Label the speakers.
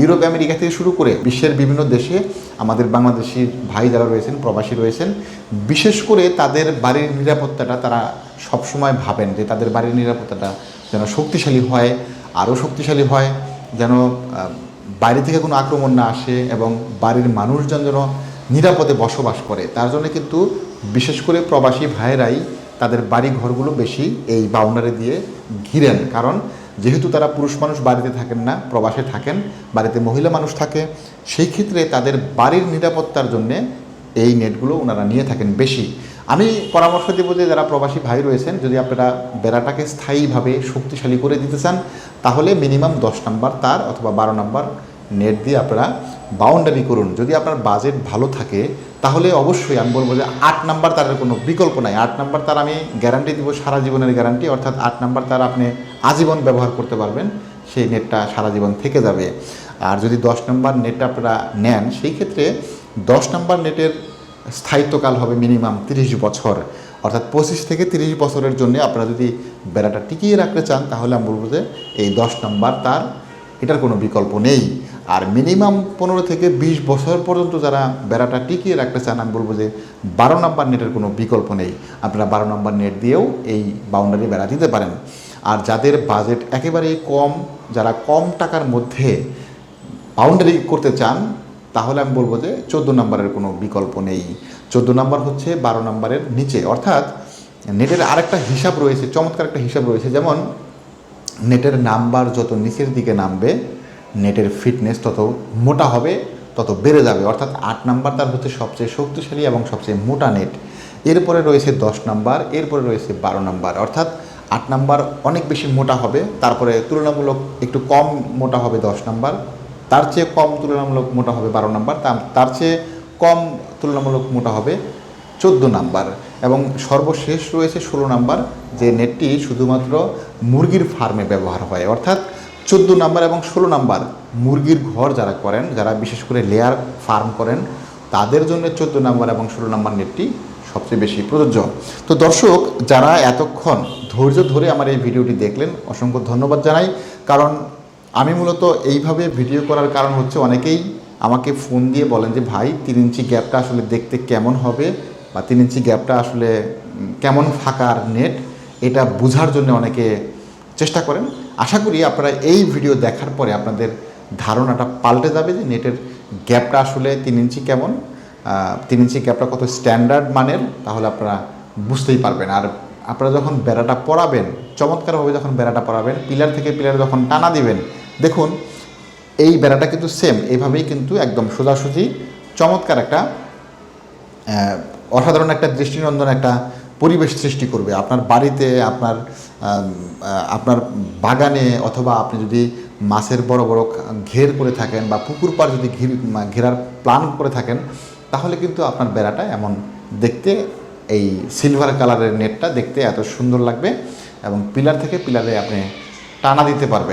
Speaker 1: Europe, America থেকে শুরু করে বিশ্বের বিভিন্ন দেশে আমাদের বাংলাদেশি ভাই যারা রয়েছেন, প্রবাসী রয়েছেন, বিশেষ করে তাদের বাড়ির নিরাপত্তাটা তারা সবসময় ভাবেন যে তাদের বাড়ির নিরাপত্তাটা যেন শক্তিশালী হয়, আরও শক্তিশালী হয়, যেন বাইরে থেকে কোনো আক্রমণ না আসে এবং বাড়ির মানুষজন যেন নিরাপদে বসবাস করে। তার জন্য কিন্তু বিশেষ করে প্রবাসী ভাইয়েরাই তাদের বাড়ি ঘরগুলো বেশি এই বাউন্ডারি দিয়ে ঘিরেন। কারণ যেহেতু তারা পুরুষ মানুষ, বাড়িতে থাকেন না, প্রবাসে থাকেন, বাড়িতে মহিলা মানুষ থাকে, সেই ক্ষেত্রে তাদের বাড়ির নিরাপত্তার জন্যে এই নেটগুলো ওনারা নিয়ে থাকেন বেশি। আমি পরামর্শ দেবো যে যারা প্রবাসী ভাই রয়েছেন, যদি আপনারা বেড়াটাকে স্থায়ীভাবে শক্তিশালী করে দিতে চান, তাহলে মিনিমাম দশ নাম্বার তার অথবা বারো নাম্বার নেট দিয়ে আপনারা বাউন্ডারি করুন। যদি আপনার বাজেট ভালো থাকে, তাহলে অবশ্যই আমি বলব যে আট নাম্বার তারের কোনো বিকল্প নাই। আট নাম্বার তার আমি গ্যারান্টি দিব সারা জীবনের গ্যারান্টি অর্থাৎ আট নাম্বার তার আপনি আজীবন ব্যবহার করতে পারবেন, সেই নেটটা সারা জীবন থেকে যাবে। আর যদি দশ নম্বর নেটটা আপনারা নেন, সেই ক্ষেত্রে দশ নম্বর নেটের স্থায়িত্বকাল হবে মিনিমাম তিরিশ বছর। অর্থাৎ পঁচিশ থেকে তিরিশ বছরের জন্য আপনারা যদি বেড়াটা টিকিয়ে রাখতে চান, তাহলে আমি বলব যে এই দশ নম্বর তার এটার কোনো বিকল্প নেই। আর মিনিমাম পনেরো থেকে বিশ বছর পর্যন্ত যারা বেড়াটা টিকিয়ে রাখতে চান, আমি বলব যে বারো নম্বর নেটের কোনো বিকল্প নেই। আপনারা বারো নম্বর নেট দিয়েও এই বাউন্ডারি বেড়া দিতে পারেন। আর যাদের বাজেট একেবারেই কম, যারা কম টাকার মধ্যে বাউন্ডারি করতে চান, তাহলে আমি বলব যে চোদ্দ নম্বরের কোনো বিকল্প নেই। চোদ্দ নম্বর হচ্ছে বারো নম্বরের নিচে। অর্থাৎ নেটের আরেকটা হিসাব রয়েছে, চমৎকার একটা হিসাব রয়েছে। যেমন নেটের নাম্বার যত নিচের দিকে নামবে, নেটের ফিটনেস তত মোটা হবে, তত বেড়ে যাবে। অর্থাৎ আট নাম্বার তার হচ্ছে সবচেয়ে শক্তিশালী এবং সবচেয়ে মোটা নেট। এরপরে রয়েছে দশ নাম্বার, এরপরে রয়েছে বারো নাম্বার। অর্থাৎ আট নাম্বার অনেক বেশি মোটা হবে, তারপরে তুলনামূলক একটু কম মোটা হবে দশ নাম্বার, তার চেয়ে কম তুলনামূলক মোটা হবে বারো নাম্বার তার- চেয়ে কম তুলনামূলক মোটা হবে চোদ্দ নাম্বার। এবং সর্বশেষ রয়েছে ষোলো নাম্বার, যে নেটটি শুধুমাত্র মুরগির ফার্মে ব্যবহার হয়। অর্থাৎ চোদ্দ নাম্বার এবং ষোলো নাম্বার মুরগির ঘর যারা করেন, যারা বিশেষ করে লেয়ার ফার্ম করেন, তাদের জন্য চোদ্দ নাম্বার এবং ষোলো নাম্বার নেটটি সবচেয়ে বেশি প্রযোজ্য। তো দর্শক, যারা এতক্ষণ ধৈর্য ধরে আমার এই ভিডিওটি দেখলেন, অসংখ্য ধন্যবাদ জানাই। কারণ আমি মূলত এইভাবে ভিডিও করার কারণ হচ্ছে অনেকেই আমাকে ফোন দিয়ে বলেন যে, ভাই, তিন ইঞ্চি গ্যাপটা আসলে দেখতে কেমন হবে? বা তিন ইঞ্চি গ্যাপটা আসলে কেমন ফাঁকার নেট, এটা বোঝার জন্য অনেকে চেষ্টা করেন। আশা করি আপনারা এই ভিডিও দেখার পরে আপনাদের ধারণাটা পাল্টে যাবে যে নেটের গ্যাপটা আসলে তিন ইঞ্চি কেমন। তিন ইঞ্চি গ্যাপটা কত স্ট্যান্ডার্ড মানের, তাহলে আপনারা বুঝতেই পারবেন। আর আপনারা যখন বেড়াটা পরাবেন, চমৎকারভাবে যখন বেড়াটা পরাবেন, পিলার থেকে পিলার যখন টানা দিবেন, দেখুন, এই বেড়াটা কিন্তু সেম এইভাবেই কিন্তু একদম সোজাসুজি, চমৎকার একটা অসাধারণ একটা দৃষ্টিনন্দন, একটা পরিবেশ সৃষ্টি করবে। আপনার বাড়িতে, আপনার আপনার বাগানে অথবা আপনি যদি মাছের বড় বড় ঘের করে থাকেন বা পুকুর পাড় যদি ঘির ঘেরার প্ল্যান করে থাকেন, তাহলে কিন্তু আপনার বেড়াটা এমন দেখতে, এই সিলভার কালারের নেটটা দেখতে এত সুন্দর লাগবে এবং পিলার থেকে পিলারে আপনি টানা দিতে পারবেন।